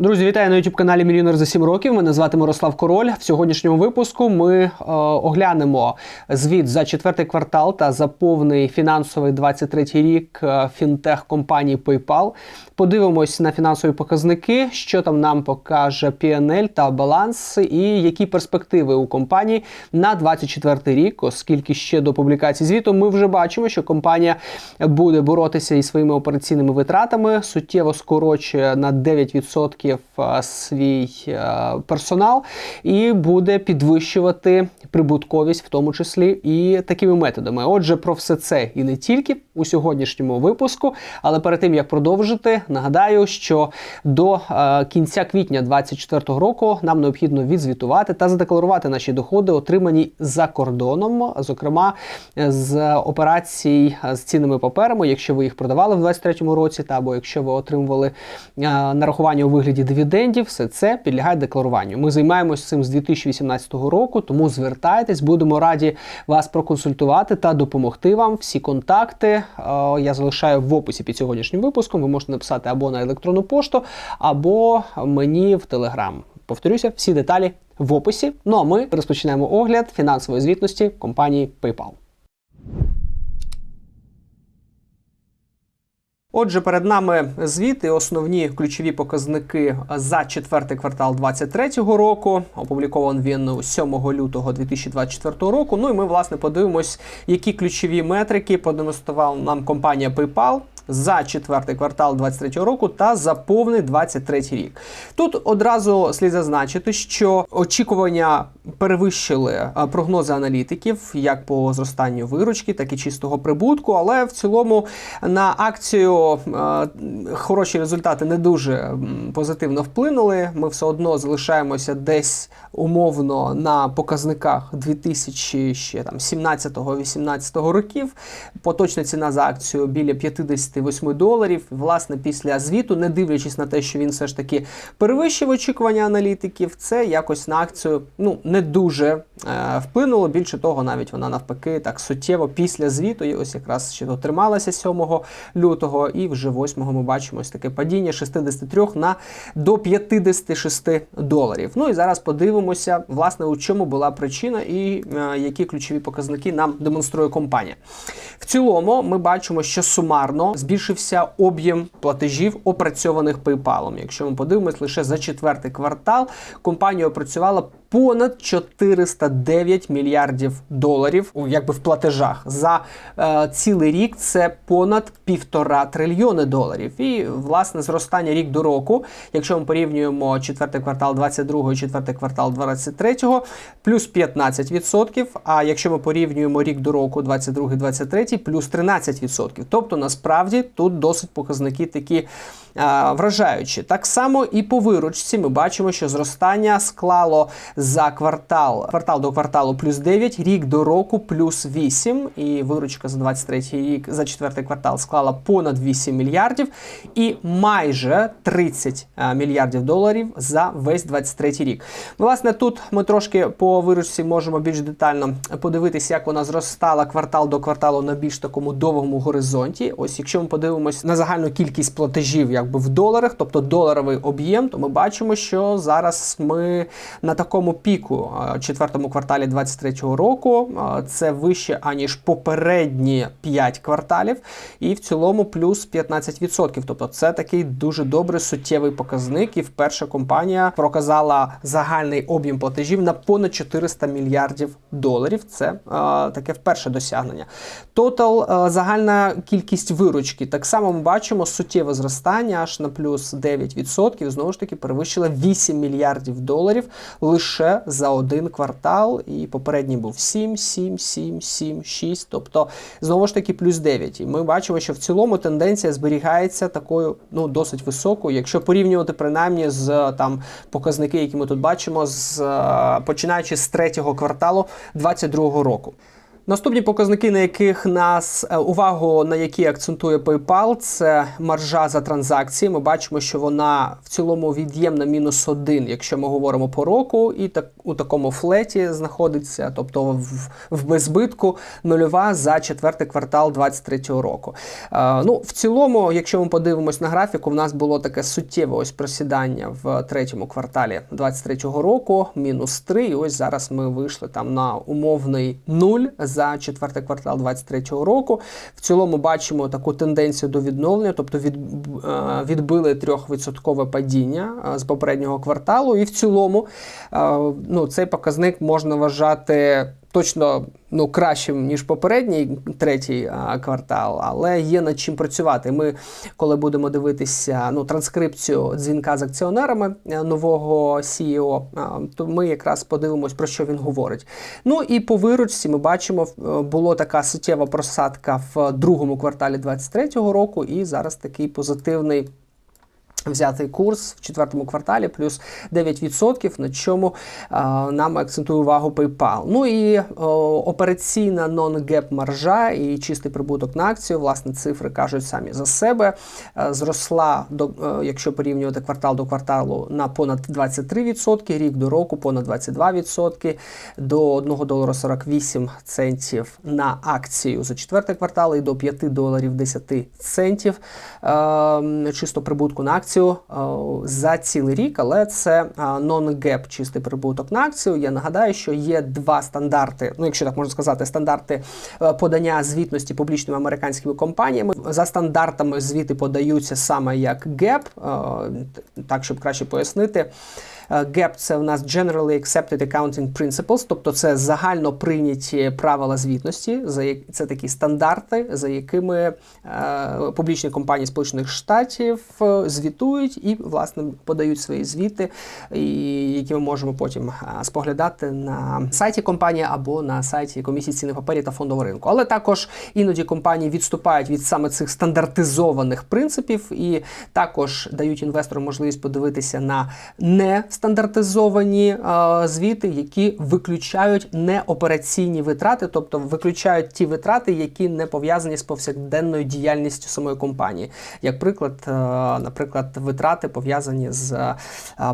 Друзі, вітаю на youtube каналі Мільйонер за 7 років. Мене звати Мирослав Король. В сьогоднішньому випуску ми е, оглянемо звіт за четвертий квартал та за повний фінансовий 23 рік е, фінтех компанії PayPal. Подивимось на фінансові показники, що там нам покаже PNL та баланс, і які перспективи у компанії на 24 рік, оскільки ще до публікації звіту ми вже бачимо, що компанія буде боротися із своїми операційними витратами, суттєво скорочує на 9% е, свій е, персонал і буде підвищувати прибутковість, в тому числі і такими методами. Отже, про все це і не тільки у сьогоднішньому випуску. Але перед тим як продовжити, нагадаю, що до е, кінця квітня 2024 року нам необхідно відзвітувати та задекларувати наші доходи, отримані за кордоном, зокрема з операцій з цінними паперами, якщо ви їх продавали в 2023 році, та або якщо ви отримували нарахування у вигляді дивідендів, все це підлягає декларуванню. Ми займаємося цим з 2018 року, тому звертайтесь, будемо раді вас проконсультувати та допомогти вам. Всі контакти е, я залишаю в описі під сьогоднішнім випуском. Ви можете написати або на електронну пошту, або мені в телеграм. Повторюся, всі деталі в описі. Ну а ми розпочинаємо огляд фінансової звітності компанії PayPal. Отже, перед нами звіти, основні ключові показники за четвертий квартал 2023 року. Опублікований він 7 лютого 2024 року. Ну і ми власне подивимось, які ключові метрики продемонструвала нам компанія PayPal за четвертий квартал 2023 року та за повний 2023 рік. Тут одразу слід зазначити, що очікування перевищили е, прогнози аналітиків як по зростанню виручки, так і чистого прибутку. Але в цілому на акцію е, хороші результати не дуже позитивно вплинули. Ми все одно залишаємося десь умовно на показниках 2017-18 років. Поточна ціна за акцію біля 58 доларів. Власне, після звіту, не дивлячись на те, що він все ж таки перевищив очікування аналітиків, це якось на акцію ну не дуже е, вплинуло. Більше того, навіть вона навпаки так суттєво після звіту, і ось якраз ще дотрималася 7 лютого, і вже 8 ми бачимо ось таке падіння 63 на до 56 доларів. Ну і зараз подивимося, власне, у чому була причина і е, які ключові показники нам демонструє компанія. В цілому, ми бачимо, що сумарно збільшився об'єм платежів, опрацьованих PayPal. Якщо ми подивимось лише за четвертий квартал, компанія опрацювала понад 409 мільярдів доларів якби в платежах за е, цілий рік. Це понад півтора трильйони доларів. І власне зростання рік до року, якщо ми порівнюємо четвертий квартал 22 і четвертий квартал 23, плюс 15%. А якщо ми порівнюємо рік до року 22-23, плюс 13%. Тобто насправді тут досить показники такі а, вражаючі. Так само і по виручці ми бачимо, що зростання склало за квартал квартал до кварталу плюс 9, рік до року плюс 8. І виручка за 23 рік за четвертий квартал склала понад 8 мільярдів і майже 30 мільярдів доларів за весь 23 рік. Власне, тут ми трошки по виручці можемо більш детально подивитися, як вона зростала квартал до кварталу на більш такому довгому горизонті. Ось, якщо ми подивимось на загальну кількість платежів, якби в доларах, тобто доларовий об'єм, то ми бачимо, що зараз ми на такому піку е, четвертому кварталі 2023 року. Е, Це вище аніж попередні 5 кварталів, і в цілому плюс 15%. Тобто, це такий дуже добрий суттєвий показник. І вперше компанія проказала загальний об'єм платежів на понад 400 мільярдів доларів. Це е, таке вперше досягнення. Тотал загальна кількість виручки. Так само ми бачимо суттєве зростання аж на плюс 9%. Знову ж таки, перевищила 8 мільярдів доларів лише за один квартал. І попередній був 7, 7, 7, 7, 6. Тобто, знову ж таки, плюс 9. І ми бачимо, що в цілому тенденція зберігається такою ну, досить високою. Якщо порівнювати принаймні з там показники, які ми тут бачимо, з е, починаючи з третього кварталу 2022 року. Наступні показники, на яких нас е, увагу на які акцентує PayPal, це маржа за транзакції. Ми бачимо, що вона в цілому від'ємна мінус один, якщо ми говоримо по року, і так у такому флеті знаходиться, тобто в, в беззбитку нульова за четвертий квартал 2023 року. Е, ну, в цілому, якщо ми подивимось на графіку, в нас було таке суттєве ось просідання в третьому кварталі 2023 року, мінус 3, І ось зараз ми вийшли там на умовний нуль четвертий квартал 2023 року. В цілому бачимо таку тенденцію до відновлення, тобто від, е, відбили 3% падіння е, з попереднього кварталу. І в цілому е, ну, цей показник можна вважати. Точно ну кращим ніж попередній третій квартал, але є над чим працювати. Ми, коли будемо дивитися ну транскрипцію дзвінка з акціонерами нового CEO, а, то ми якраз подивимось про що він говорить. Ну і по виручці ми бачимо, було така суттєва просадка в другому кварталі 2023 року, і зараз такий позитивний. Взятий курс в четвертому кварталі плюс 9%, на чому а, нам акцентує увагу PayPal. Ну і о, операційна non-gap маржа і чистий прибуток на акцію, власне, цифри кажуть самі за себе. А, зросла, до, а, якщо порівнювати квартал до кварталу, на понад 23%, рік до року понад 22%, до 1 долара 48 центів на акцію за четвертий квартал і до 5 доларів 10 центів а, чисто прибутку на акцію акцію за цілий рік, але це non-gap чистий прибуток на акцію. Я нагадаю, що є два стандарти, ну якщо так можна сказати, стандарти е, подання звітності публічними американськими компаніями. За стандартами звіти подаються саме як gap, е, так щоб краще пояснити. GAP – це у нас Generally Accepted Accounting Principles, тобто це загально прийняті правила звітності, це такі стандарти, за якими е, публічні компанії Сполучених Штатів е, звітують і власне подають свої звіти, які ми можемо потім е, споглядати на сайті компанії або на сайті комісії цінних паперів та фондового ринку. Але також іноді компанії відступають від саме цих стандартизованих принципів і також дають інвестору можливість подивитися на не стандартизовані звіти, які виключають неопераційні витрати, тобто виключають ті витрати, які не пов'язані з повсякденною діяльністю самої компанії. Як приклад, наприклад, витрати пов'язані з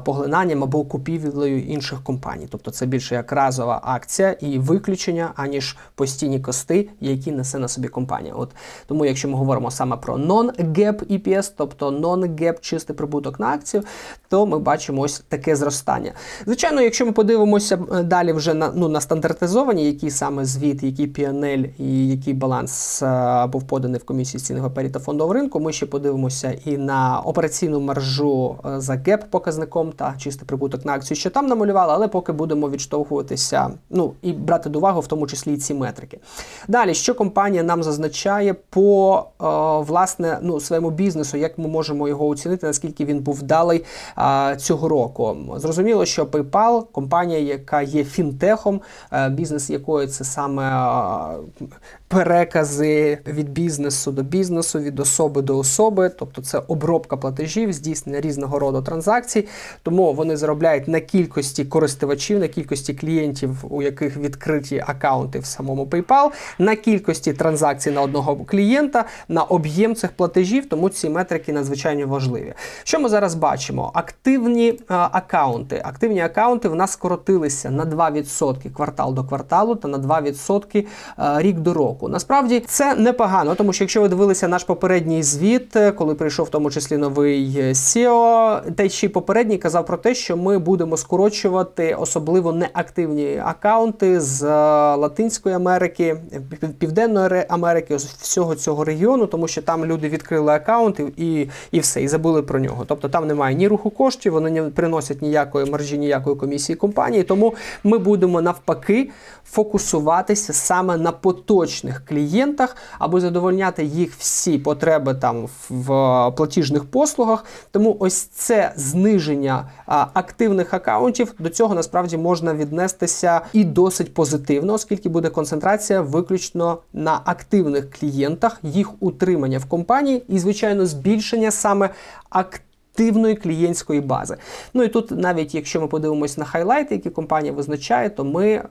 поглинанням або купівлею інших компаній. Тобто це більше як разова акція і виключення, аніж постійні кости, які несе на собі компанія. От Тому, якщо ми говоримо саме про non-gap EPS, тобто non-gap чистий прибуток на акцію, то ми бачимо ось таке зростання. Звичайно, якщо ми подивимося е, далі вже на ну, на стандартизовані, який саме звіт, який PNL і який баланс а, е, був поданий в комісії цінного папері та фондового ринку, ми ще подивимося і на операційну маржу е, за геп показником та чистий прибуток на акцію, що там намалювали, але поки будемо відштовхуватися, ну і брати до уваги, в тому числі і ці метрики. Далі, що компанія нам зазначає по а, власне ну, своєму бізнесу, як ми можемо його оцінити, наскільки він був вдалий а, цього року. Зрозуміло, що PayPal – компанія, яка є фінтехом, е, бізнес якої це саме перекази від бізнесу до бізнесу, від особи до особи, тобто це обробка платежів, здійснення різного роду транзакцій. Тому вони заробляють на кількості користувачів, на кількості клієнтів, у яких відкриті акаунти в самому PayPal, на кількості транзакцій на одного клієнта, на об'єм цих платежів, тому ці метрики надзвичайно важливі. Що ми зараз бачимо? Активні а, е, акаунти. Активні акаунти в нас скоротилися на 2% квартал до кварталу та на 2% рік до року. Насправді це непогано, тому що якщо ви дивилися наш попередній звіт, е, коли прийшов в тому числі новий е, SEO, та ще й попередній казав про те, що ми будемо скорочувати особливо неактивні акаунти з е, Латинської Америки, Південної Америки, всього цього регіону, тому що там люди відкрили акаунти і і все, і забули про нього. Тобто там немає ні руху коштів, вони не приносять ніякої маржі, ніякої комісії компанії. Тому ми будемо навпаки фокусуватися саме на поточних клієнтах, аби задовольняти їх всі потреби там в платіжних послугах. Тому ось це зниження активних акаунтів до цього насправді можна віднестися і досить позитивно, оскільки буде концентрація виключно на активних клієнтах, їх утримання в компанії і, звичайно, збільшення саме активних активної клієнтської бази. Ну і тут, навіть якщо ми подивимось на хайлайти, які компанія визначає, то ми е,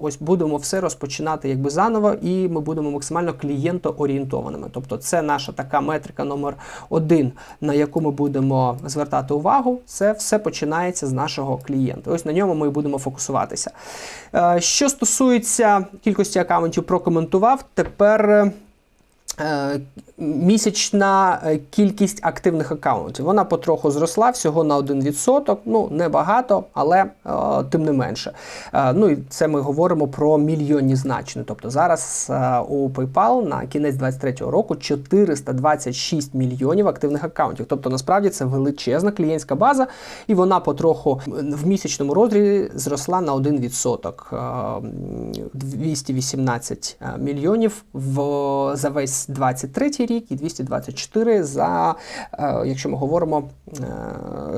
ось будемо все розпочинати якби заново, і ми будемо максимально клієнтоорієнтованими. Тобто, це наша така метрика номер один, на яку ми будемо звертати увагу. Це все починається з нашого клієнта. Ось на ньому ми будемо фокусуватися. Е, що стосується кількості аккаунтів, прокоментував. Тепер. Е, Е, Місячна е, кількість активних аккаунтів. Вона потроху зросла всього на 1%. Ну, небагато, але е, тим не менше. Е, ну і це ми говоримо про мільйонні значення. Тобто зараз е, у PayPal на кінець 2023 року 426 мільйонів активних аккаунтів. Тобто, насправді це величезна клієнтська база, і вона потроху в місячному розрізі зросла на 1%. Е, 218 мільйонів в за весь 23 рік і 224 за, е, якщо ми говоримо е,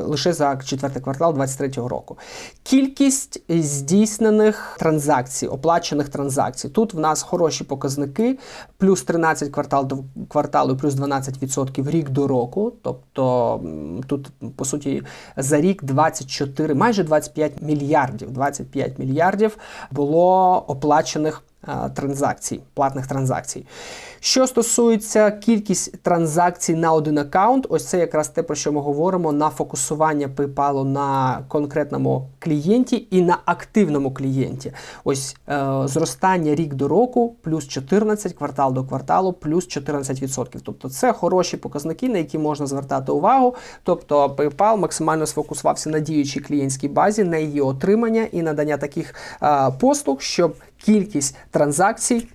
лише за четвертий квартал 23 року. Кількість здійснених транзакцій, оплачених транзакцій. Тут в нас хороші показники, плюс 13 квартал до кварталу, плюс 12% рік до року. Тобто тут, по суті, за рік 24, майже 25 мільярдів. 25 мільярдів було оплачених транзакцій, платних транзакцій. Що стосується кількість транзакцій на один аккаунт, ось це якраз те, про що ми говоримо на фокусування PayPal на конкретному клієнті і на активному клієнті. Ось е, зростання рік до року, плюс 14, квартал до кварталу, плюс 14%. Тобто це хороші показники, на які можна звертати увагу. Тобто PayPal максимально сфокусувався на діючій клієнтській базі, на її отримання і надання таких е, послуг, щоб кількість транзакцій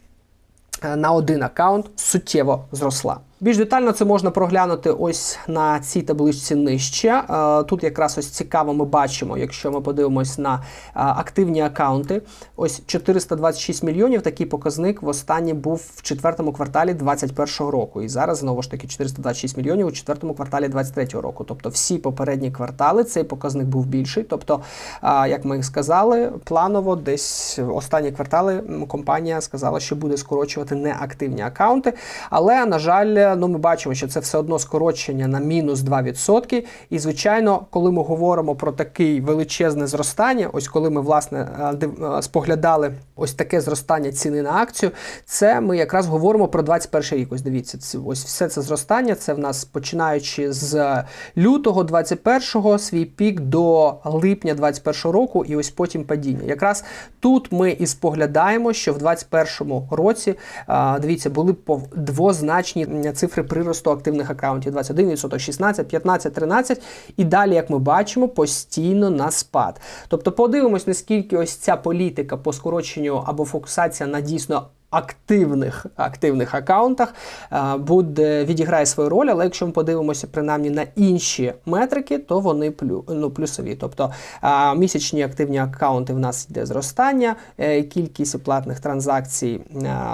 е, на один аккаунт суттєво зросла. Більш детально це можна проглянути ось на цій табличці нижче. Е, Тут якраз ось цікаво ми бачимо, якщо ми подивимось на е, активні аккаунти. Ось 426 мільйонів. Такий показник в останній був в четвертому кварталі 2021 року. І зараз знову ж таки 426 мільйонів у четвертому кварталі 2023 року. Тобто всі попередні квартали цей показник був більший. Тобто, е, як ми сказали, планово десь останні квартали компанія сказала, що буде скорочувати неактивні аккаунти. Але, на жаль, ну ми бачимо, що це все одно скорочення на мінус 2%. І, звичайно, коли ми говоримо про таке величезне зростання, ось коли ми власне е, е, споглядали ось таке зростання ціни на акцію, це ми якраз говоримо про 21 рік. Ось дивіться, ось все це зростання. Це в нас починаючи з лютого 21-го, свій пік до липня 21 року, і ось потім падіння. Якраз тут ми і споглядаємо, що в 21 році а, дивіться, були двозначні цифри приросту активних аккаунтів: 21%, 16, 15, 13. І далі, як ми бачимо, постійно на спад. Тобто, подивимось, наскільки ось ця політика по скороченню або фокусація на дійсно. Активних активних аккаунтах е, буде відіграє свою роль, але якщо ми подивимося принаймні на інші метрики, то вони плю, ну, плюсові. Тобто е, місячні активні аккаунти в нас йде зростання, е, кількість платних транзакцій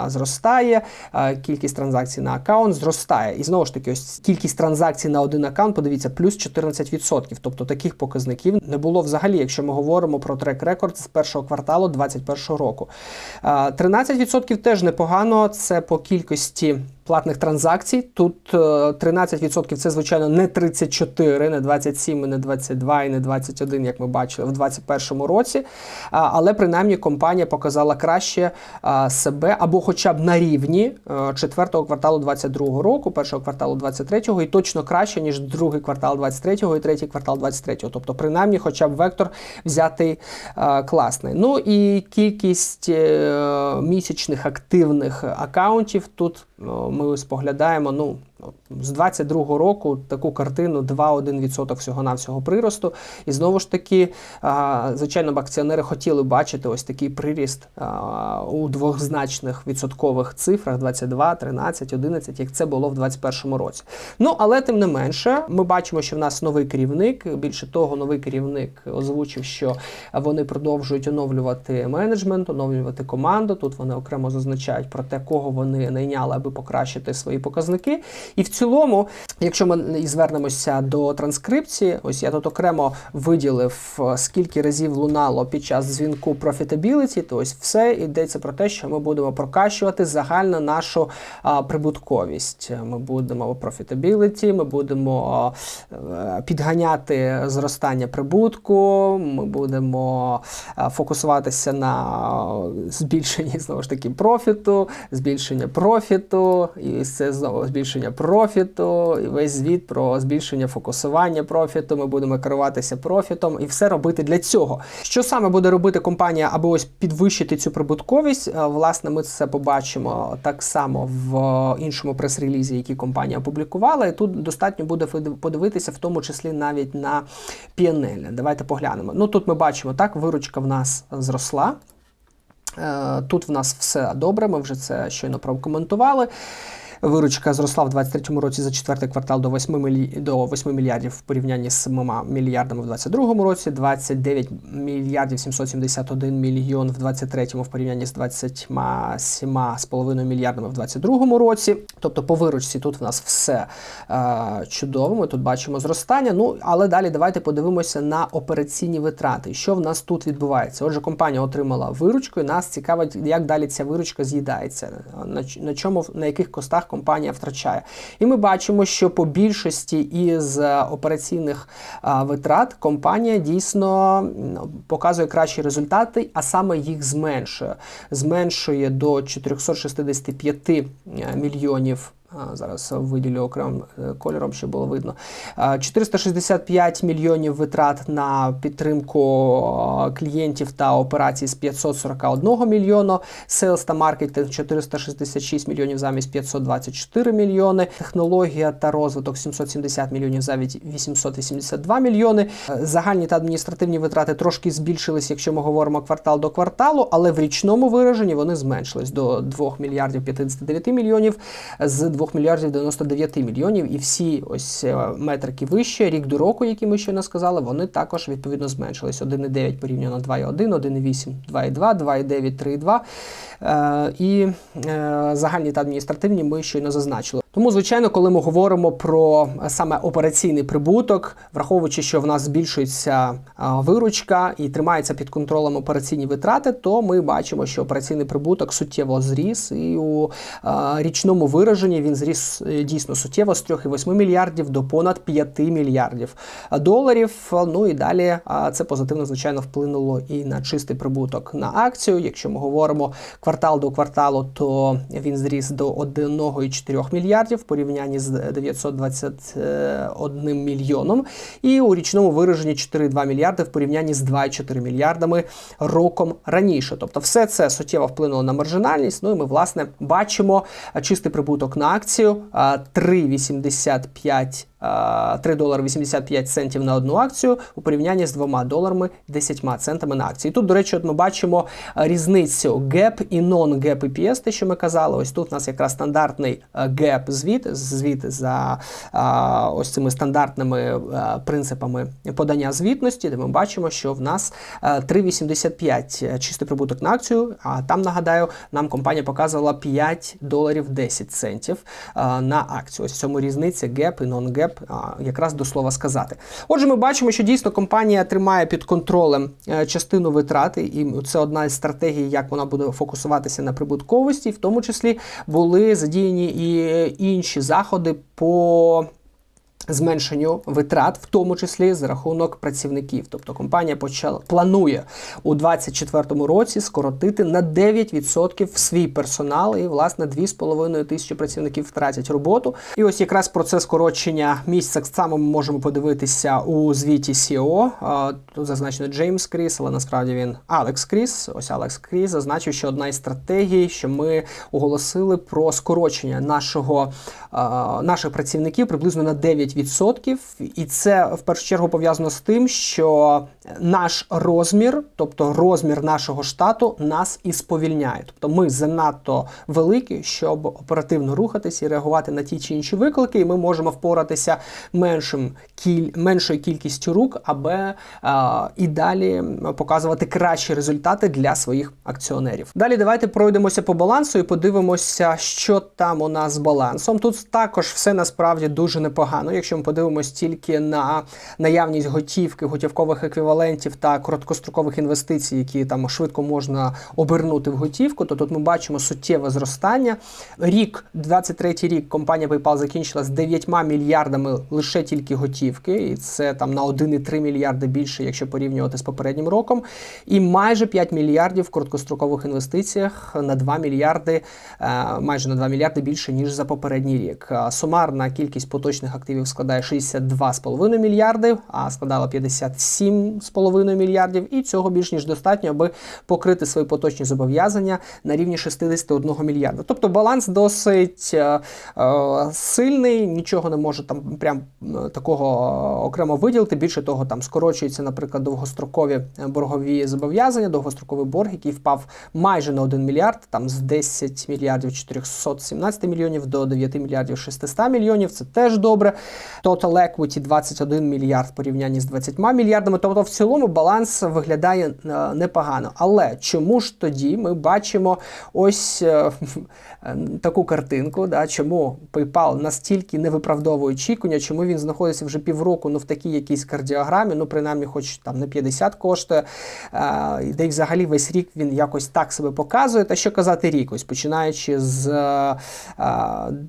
зростає, кількість транзакцій на аккаунт зростає. І знову ж таки, ось кількість транзакцій на один аккаунт, подивіться, плюс 14%. Тобто таких показників не було взагалі, якщо ми говоримо про трек-рекорд з першого кварталу 2021 року. Е, 13% теж непогано. Це по кількості платних транзакцій. Тут е, 13% це, звичайно, не 34, не 27, і не 22 і не 21, як ми бачили в 2021 році. Але принаймні компанія показала краще себе або хоча б на рівні е, четвертого кварталу 2022 року, першого кварталу 2023 і точно краще, ніж другий квартал 2023 і третій квартал 2023. Тобто, принаймні, хоча б вектор взятий е, класний. Ну і кількість е, місячних активних акаунтів тут е, ми споглядаємо. Ну з 22 року таку картину 2-1% всього-навсього приросту. І знову ж таки, звичайно, б акціонери хотіли бачити ось такий приріст у двозначних відсоткових цифрах 22, 13, 11, як це було в 2021 році. Ну, але тим не менше, ми бачимо, що в нас новий керівник. Більше того, новий керівник озвучив, що вони продовжують оновлювати менеджмент, оновлювати команду. Тут вони окремо зазначають про те, кого вони найняли, аби покращити свої показники. І в цілому, якщо ми звернемося до транскрипції, ось я тут окремо виділив, е, скільки разів лунало під час дзвінку profitability, то ось все йдеться про те, що ми будемо прокащувати загально нашу а, прибутковість. Ми будемо profitability, ми будемо е, підганяти зростання прибутку, ми будемо е, фокусуватися на збільшенні знову ж таки профіту, збільшення профіту, і це знову збільшення профіту, і весь звіт про збільшення фокусування профіту. Ми будемо керуватися профітом і все робити для цього. Що саме буде робити компанія, аби ось підвищити цю прибутковість? Е, Власне, ми це побачимо так само в іншому прес-релізі, який компанія опублікувала. І тут достатньо буде подивитися, в тому числі навіть на PNL. Давайте поглянемо. Ну тут ми бачимо так, виручка в нас зросла. Е, Тут в нас все добре, ми вже це щойно прокоментували. Виручка зросла в 2023 році за четвертий квартал до 8, мілі... до 8 мільярдів в порівнянні з 7 мільярдами в 2022 році, 29 мільярдів 771 мільйон в 2023 в порівнянні з 27,5 мільярдами в 2022 році. Тобто по виручці тут в нас все е, чудово. Ми тут бачимо зростання. Ну але далі давайте подивимося на операційні витрати. Що в нас тут відбувається? Отже, компанія отримала виручку, і нас цікавить, як далі ця виручка з'їдається, на чому на яких костах компанія втрачає. І ми бачимо, що по більшості із операційних витрат компанія дійсно показує кращі результати, а саме їх зменшує. Зменшує до 465 мільйонів. Зараз виділю окремим е, кольором, щоб було видно. 465 мільйонів витрат на підтримку клієнтів та операцій з 541 мільйона. Sales та маркетинг 466 мільйонів замість 524 мільйони. Технологія та розвиток 770 мільйонів замість 882 мільйони. Е, Загальні та адміністративні витрати трошки збільшились, якщо ми говоримо квартал до кварталу, але в річному вираженні вони зменшились до 2 мільярдів 59 мільйонів з 2 мільярдів 99 мільйонів, і всі ось е, метрики вище, рік до року, які ми щойно сказали, вони також відповідно зменшились. 1,9 порівняно 2,1, 1,8, 2,2, 2,9, 3,2. Е, і е, загальні та адміністративні ми щойно зазначили. Тому, звичайно, коли ми говоримо про е, саме операційний прибуток, враховуючи, що в нас збільшується виручка і тримається під контролем операційні витрати, то ми бачимо, що операційний прибуток суттєво зріс, і у річному вираженні він зріс е, дійсно суттєво з 3,8 мільярдів до понад 5 мільярдів доларів. Ну і далі це позитивно, звичайно, вплинуло і на чистий прибуток на акцію. Якщо ми говоримо квартал до кварталу, то він зріс до 1,4 мільярдів в порівнянні з 921 мільйоном, і у річному вираженні 4,2 мільярди в порівнянні з 2,4 мільярдами роком раніше. Тобто, все це суттєво вплинуло на маржинальність. Ну і ми власне бачимо чистий прибуток на акцію 3,85 3 долари 85 центів на одну акцію у порівнянні з 2 доларами 10 центами на акції. Тут, до речі, от ми бачимо різницю GAP і non-GAP EPS, те, що ми казали. Ось тут у нас якраз стандартний GAP звіт, звіт за ось цими стандартними принципами подання звітності, де ми бачимо, що в нас 3,85 чистий прибуток на акцію. А там нагадаю, нам компанія показувала 5 доларів 10 центів на акцію. Ось в цьому різниця GAP і non-GAP якраз до слова сказати. Отже, ми бачимо, що дійсно компанія тримає під контролем е, частину витрати, і це одна із стратегій, як вона буде фокусуватися на прибутковості, в тому числі були задіяні і інші заходи по. Зменшенню витрат, в тому числі за рахунок працівників. Тобто компанія почала планує у 2024 році скоротити на 9% свій персонал, і власне 2,5 тисячі працівників втратять роботу. І ось якраз про це скорочення місць так само ми можемо подивитися у звіті CEO. Тут зазначено Джеймс Кріс, але насправді він Алекс Кріс. Ось Алекс Кріс зазначив, що одна із стратегій, що ми оголосили про скорочення нашого наших працівників приблизно на 9%. 9%. І це в першу чергу пов'язано з тим, що наш розмір, тобто розмір нашого штату, нас і сповільняє. Тобто ми занадто великі, щоб оперативно рухатися і реагувати на ті чи інші виклики, і ми можемо впоратися меншим кіль... меншою кількістю рук, аби е, і далі показувати кращі результати для своїх акціонерів. Далі давайте пройдемося по балансу і подивимося, що там у нас з балансом. Тут також все насправді дуже непогано. Якщо ми подивимось тільки на наявність готівки, готівкових еквівалентів та короткострокових інвестицій, які там швидко можна обернути в готівку, то тут ми бачимо суттєве зростання. Рік, 23 рік, компанія PayPal закінчила з 9 мільярдами лише тільки готівки, і це там на 1,3 мільярди більше, якщо порівнювати з попереднім роком. І майже 5 мільярдів в короткострокових інвестиціях на 2 мільярди, е, майже на 2 мільярди більше, ніж за попередній рік. Сумарна кількість поточних активів складає 62,5 мільярди, а складала 57,5 мільярдів. І цього більш ніж достатньо, аби покрити свої поточні зобов'язання на рівні 61 мільярда. Тобто баланс досить е, е, сильний, нічого не може там прям е, такого окремо виділити. Більше того, там скорочуються, наприклад, довгострокові боргові зобов'язання, довгостроковий борг, який впав майже на 1 мільярд, там з 10 мільярдів 417 мільйонів до 9 мільярдів 600 мільйонів. Це теж добре. Total equity 21 мільярд в порівнянні з 20 мільярдами. Тобто, в цілому баланс виглядає е, непогано. Але чому ж тоді ми бачимо ось е, таку картинку? Да? Чому PayPal настільки не виправдовує очікування, чому він знаходиться вже півроку ну, в такій якійсь кардіограмі, ну принаймні, хоч там не 50 коштує, е, де взагалі весь рік він якось так себе показує. Та що казати рік, ось починаючи з е,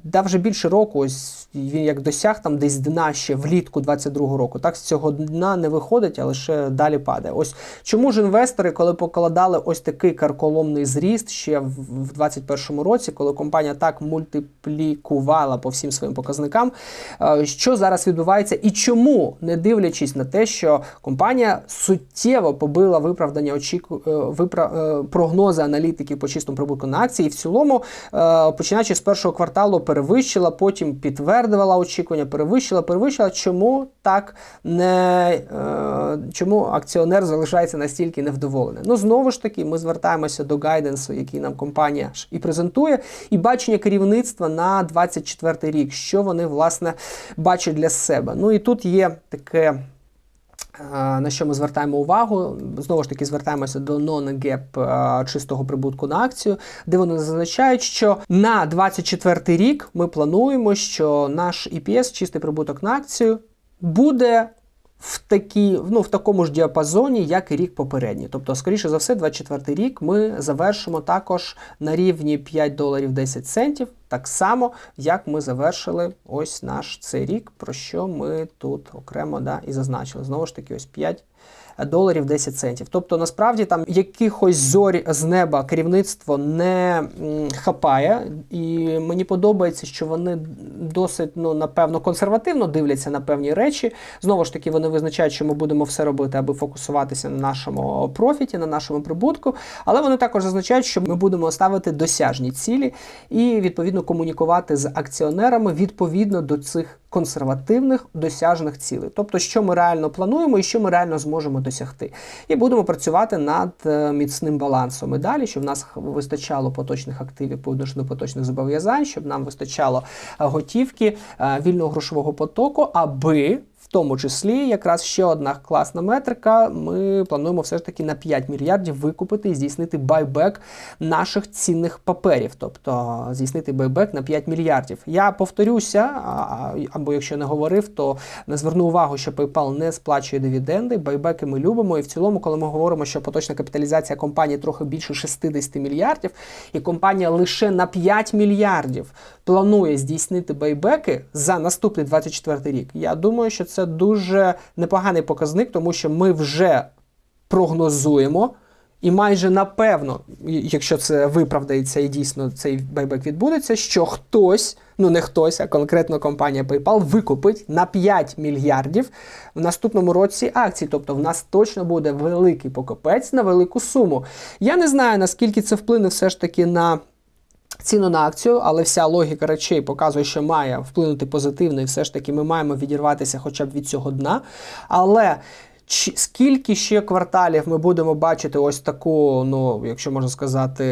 да вже більше року, ось він як досяг там десь дна ще влітку 22-го року. Так з цього дна не виходить, а лише далі падає. Ось чому ж інвестори, коли покладали ось такий карколомний зріст ще в 21-му році, коли компанія так мультиплікувала по всім своїм показникам, е, що зараз відбувається, і чому, не дивлячись на те, що компанія суттєво побила виправдання очіку е, випра... е, прогнози аналітиків по чистому прибутку на акції, і в цілому, починаючи з першого кварталу, перевищила, потім підтвердила очікування, перевищила, перевищила. Чому так не чому акціонер залишається настільки невдоволений? Ну знову ж таки, ми звертаємося до гайденсу, який нам компанія і презентує, і бачення керівництва на 24 рік, що вони власне бачать для себе. Ну і тут є таке. На що ми звертаємо увагу? Знову ж таки, звертаємося до non-gap чистого прибутку на акцію, де вони зазначають, що на 24 рік ми плануємо, що наш EPS, чистий прибуток на акцію, буде в такі, ну, в такому ж діапазоні, як і рік попередній. Тобто, скоріше за все, 24 рік ми завершимо також на рівні 5 доларів 10 центів, так само, як ми завершили ось наш цей рік, про що ми тут окремо да, і зазначили. Знову ж таки, ось 5 доларів 10 центів. Тобто, насправді там якихось зорі з неба керівництво не хапає, і мені подобається, що вони досить, ну напевно, консервативно дивляться на певні речі. Знову ж таки, вони визначають, що ми будемо все робити, аби фокусуватися на нашому профіті, на нашому прибутку. Але вони також зазначають, що ми будемо ставити досяжні цілі і відповідно комунікувати з акціонерами відповідно до цих консервативних досяжних цілей, тобто, що ми реально плануємо і що ми реально зможемо досягти. І будемо працювати над е, міцним балансом і далі, щоб в нас вистачало поточних активів по відношенню поточних зобов'язань, щоб нам вистачало е, готівки е, вільного грошового потоку, аби тому числі, якраз ще одна класна метрика. Ми плануємо все ж таки на 5 мільярдів викупити і здійснити байбек наших цінних паперів, тобто здійснити байбек на 5 мільярдів. Я повторюся, або якщо не говорив, то не зверну увагу, що PayPal не сплачує дивіденди. Байбеки ми любимо. І в цілому, коли ми говоримо, що поточна капіталізація компанії трохи більше 60 мільярдів, і компанія лише на 5 мільярдів планує здійснити байбеки за наступний 24 рік. Я думаю, що це дуже непоганий показник, тому що ми вже прогнозуємо. І майже напевно, якщо це виправдається і дійсно цей байбек відбудеться, що хтось, ну не хтось, а конкретно компанія PayPal викупить на 5 мільярдів в наступному році акцій. Тобто в нас точно буде великий покупець на велику суму. Я не знаю, наскільки це вплине все ж таки на ціну на акцію, але вся логіка речей показує, що має вплинути позитивно, і все ж таки ми маємо відірватися хоча б від цього дна. Але скільки ще кварталів ми будемо бачити ось таку, ну, якщо можна сказати,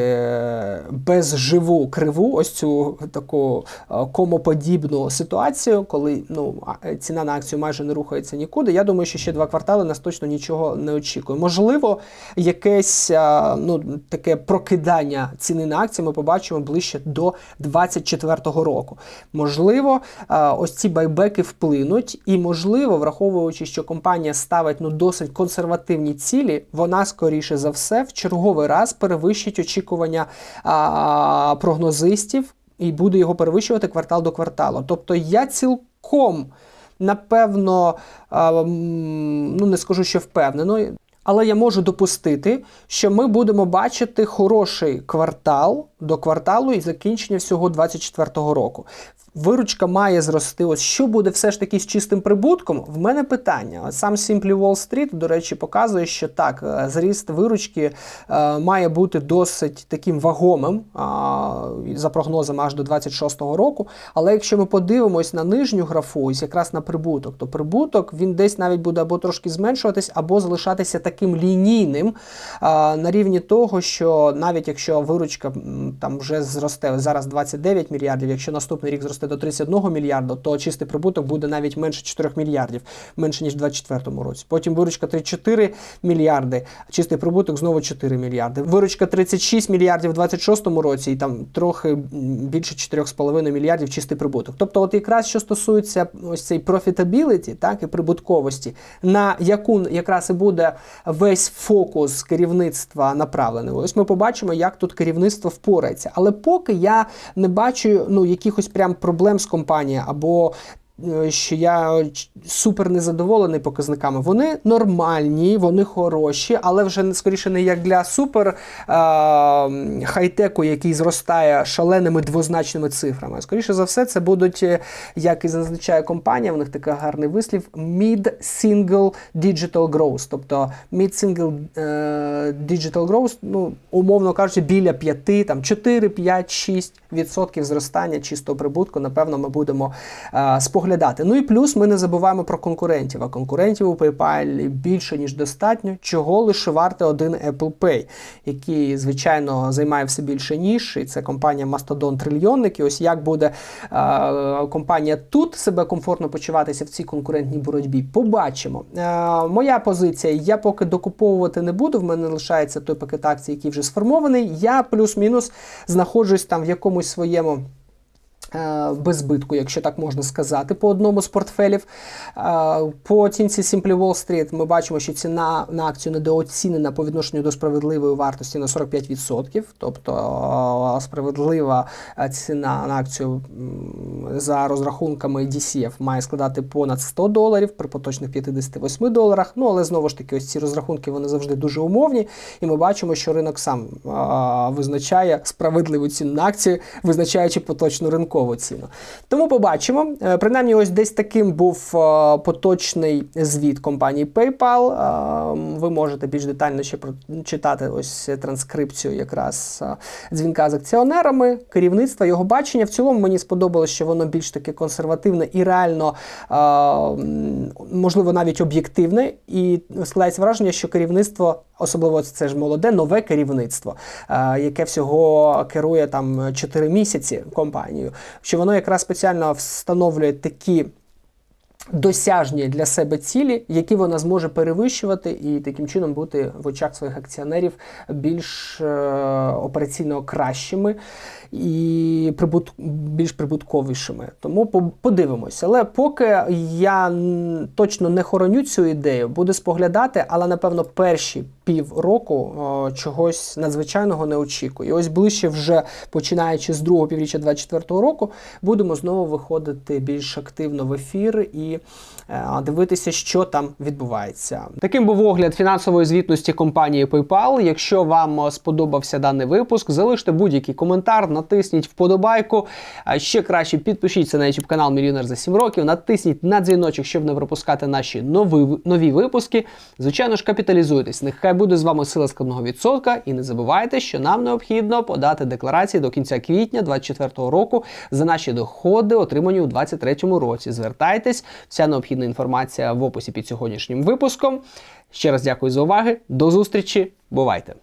безживу криву, ось цю таку е, комоподібну ситуацію, коли ну, ціна на акцію майже не рухається нікуди. Я думаю, що ще два квартали нас точно нічого не очікує. Можливо, якесь е, ну, таке прокидання ціни на акції ми побачимо ближче до 2024 року. Можливо, е, ось ці байбеки вплинуть, і можливо, враховуючи, що компанія ставить ну досить консервативні цілі, вона скоріше за все в черговий раз перевищить очікування а, прогнозистів і буде його перевищувати квартал до кварталу. Тобто я цілком напевно, а, ну не скажу, що впевнено. Але я можу допустити, що ми будемо бачити хороший квартал до кварталу і закінчення всього 2024 року. Виручка має зрости. Ось що буде все ж таки з чистим прибутком? В мене питання. Сам Simply Wall Street, до речі, показує, що так, е, зріст виручки е, має бути досить таким вагомим а, за прогнозами аж до 26-го року. Але якщо ми подивимось на нижню графу, ось якраз на прибуток, то прибуток він десь навіть буде або трошки зменшуватись, або залишатися таким лінійним а, на рівні того, що навіть якщо виручка там вже зросте зараз 29 мільярдів, якщо наступний рік зросте до 31 мільярда, то чистий прибуток буде навіть менше 4 мільярдів, менше ніж в 2024 році. Потім виручка 34 мільярди, чистий прибуток знову 4 мільярди. Виручка 36 мільярдів в 2026 році, і там трохи більше 4,5 мільярдів чистий прибуток. Тобто, от якраз що стосується ось цей profitability, так і прибутковості, на яку якраз і буде весь фокус керівництва направлений. Ось ми побачимо, як тут керівництво впорається. Але поки я не бачу ну якихось прям проблем з компанією або що я супер незадоволений показниками. Вони нормальні, вони хороші, але вже скоріше не як для супер е, хай-теку, який зростає шаленими двозначними цифрами. Скоріше за все, це будуть, е, як і зазначає компанія, в них такий гарний вислів: mid-single digital growth. Тобто mid-single е, digital growth, ну, умовно кажучи, біля 5, там 4, 5, 6 відсотків зростання чистого прибутку, напевно, ми будемо е, споглядати. Ну і плюс ми не забуваємо про конкурентів. А конкурентів у PayPal більше ніж достатньо, чого лише варте один Apple Pay, який, звичайно, займає все більше ніж, і це компанія Mastodon Трильйонник. І ось як буде е, компанія тут себе комфортно почуватися в цій конкурентній боротьбі, побачимо. Е, моя позиція: я поки докуповувати не буду. В мене лишається той пакет акцій, який вже сформований. Я плюс-мінус знаходжусь там в якомусь своєму. Е, Без збитку, якщо так можна сказати, по одному з портфелів. Е, По оцінці Simply Wall Street ми бачимо, що ціна на акцію недооцінена по відношенню до справедливої вартості на 45%. Тобто е, справедлива ціна на акцію за розрахунками DCF має складати понад 100 доларів при поточних 58 доларах. Ну але знову ж таки, ось ці розрахунки вони завжди дуже умовні, і ми бачимо, що ринок сам визначає справедливу ціну на акцію, визначаючи поточну ринкову ціну. Тому побачимо. Е, Принаймні, ось десь таким був е, поточний звіт компанії PayPal. Е, Ви можете більш детально ще прочитати ось транскрипцію якраз дзвінка з акціонерами, керівництва, його бачення. В цілому мені сподобалось, що воно більш таке консервативне і реально, можливо, навіть об'єктивне. І складається враження, що керівництво, особливо це ж молоде, нове керівництво, яке всього керує там 4 місяці компанією, що воно якраз спеціально встановлює такі. Досяжні для себе цілі, які вона зможе перевищувати, і таким чином бути в очах своїх акціонерів більш е, операційно кращими і прибут, більш прибутковішими. Тому подивимося. Але поки я точно не хороню цю ідею, буду споглядати, але напевно перші півроку о, чогось надзвичайного не очікую. І ось ближче, вже починаючи з другого півріччя 2024 року, будемо знову виходити більш активно в ефір і е, дивитися, що там відбувається. Таким був огляд фінансової звітності компанії PayPal. Якщо вам е, сподобався даний випуск, залиште будь-який коментар, натисніть вподобайку. А ще краще підпишіться на YouTube канал Мільйонер за 7 років, натисніть на дзвіночок, щоб не пропускати наші нові, нові випуски. Звичайно ж, капіталізуйтесь. Нехай буде з вами сила складного відсотка. І не забувайте, що нам необхідно подати декларації до кінця квітня 2024 року за наші доходи, отримані у 2023 році. Звертайтесь, вся необхідна інформація в описі під сьогоднішнім випуском. Ще раз дякую за увагу. До зустрічі. Бувайте!